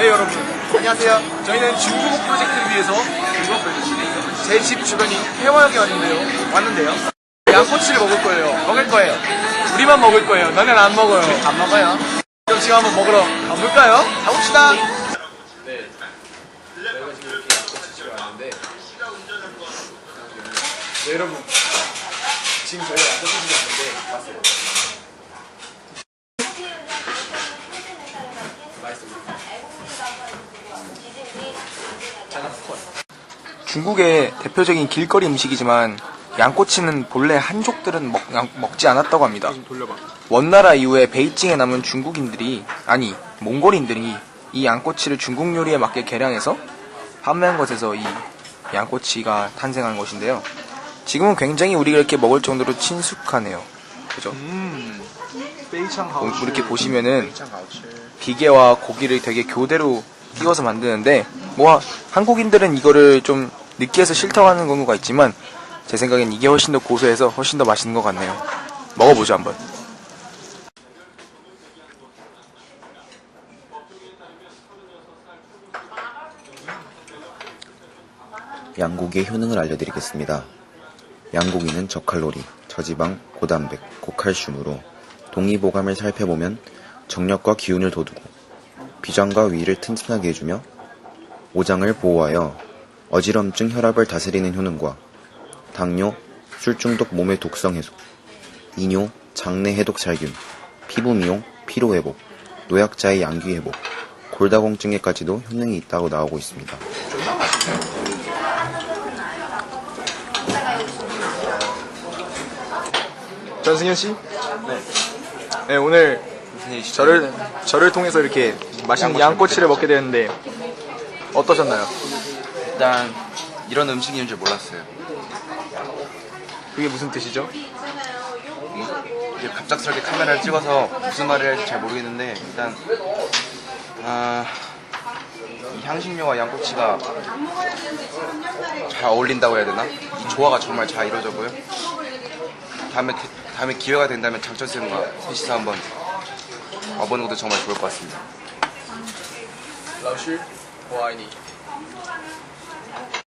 네 여러분 안녕하세요. 저희는 중국어 프로젝트를 위해서 제 집 주변이 해화역에 왔는데요. 왔는데요. 양꼬치를 먹을 거예요. 먹을 거예요. 우리만 먹을 거예요 너는 안 먹어요 안 먹어요. 그럼 지금 한번 먹으러 가볼까요? 가봅시다. 네 저희가 지금 이렇게 양꼬치 집에 왔는데 네 여러분 지금 저희가 양꼬치 집에 왔는데 왔어요 맛있어요 중국의 대표적인 길거리 음식이지만 양꼬치는 본래 한족들은 먹, 양- 먹지 않았다고 합니다. 원나라 이후에 베이징에 남은 중국인들이 아니 몽골인들이 이 양꼬치를 중국 요리에 맞게 개량해서 판매한 것에서 이 양꼬치가 탄생한 것인데요. 지금은 굉장히 우리가 이렇게 먹을 정도로 친숙하네요. 그죠? 음 뭐, 이렇게 보시면은 비계와 고기를 되게 교대로 띄워서 만드는데 뭐 한국인들은 이거를 좀 느끼해서 싫다고 하는 경우가 있지만 제 생각엔 이게 훨씬 더 고소해서 훨씬 더 맛있는 것 같네요. 먹어보죠 한번. 양고기의 효능을 알려드리겠습니다. 양고기는 저칼로리, 저지방, 고단백, 고칼슘으로 동의보감을 살펴보면 정력과 기운을 돋우고 비장과 위를 튼튼하게 해주며 오장을 보호하여 어지럼증 혈압을 다스리는 효능과 당뇨, 술 중독 몸의 독성 해소, 이뇨, 장내 해독 살균, 피부 미용, 피로 회복, 노약자의 양귀 회복, 골다공증에까지도 효능이 있다고 나오고 있습니다. 전승현 씨? 네. 네 오늘 저를 저를 통해서 이렇게 맛있는 양꼬치를 먹게 되는데 어떠셨나요? 일단 이런 음식인 줄 몰랐어요. 그게 무슨 뜻이죠? 이게 갑작스럽게 카메라를 찍어서 무슨 말을 해야 할지 잘 모르겠는데 일단 아, 이 향신료와 양꼬치가 잘 어울린다고 해야 되나? 이 조화가 정말 잘 이루어졌고요. 다음에 다음에 기회가 된다면 장철 쌤과 셋이서 한번 와보는 것도 정말 좋을 것 같습니다. 老师我爱你 Okay.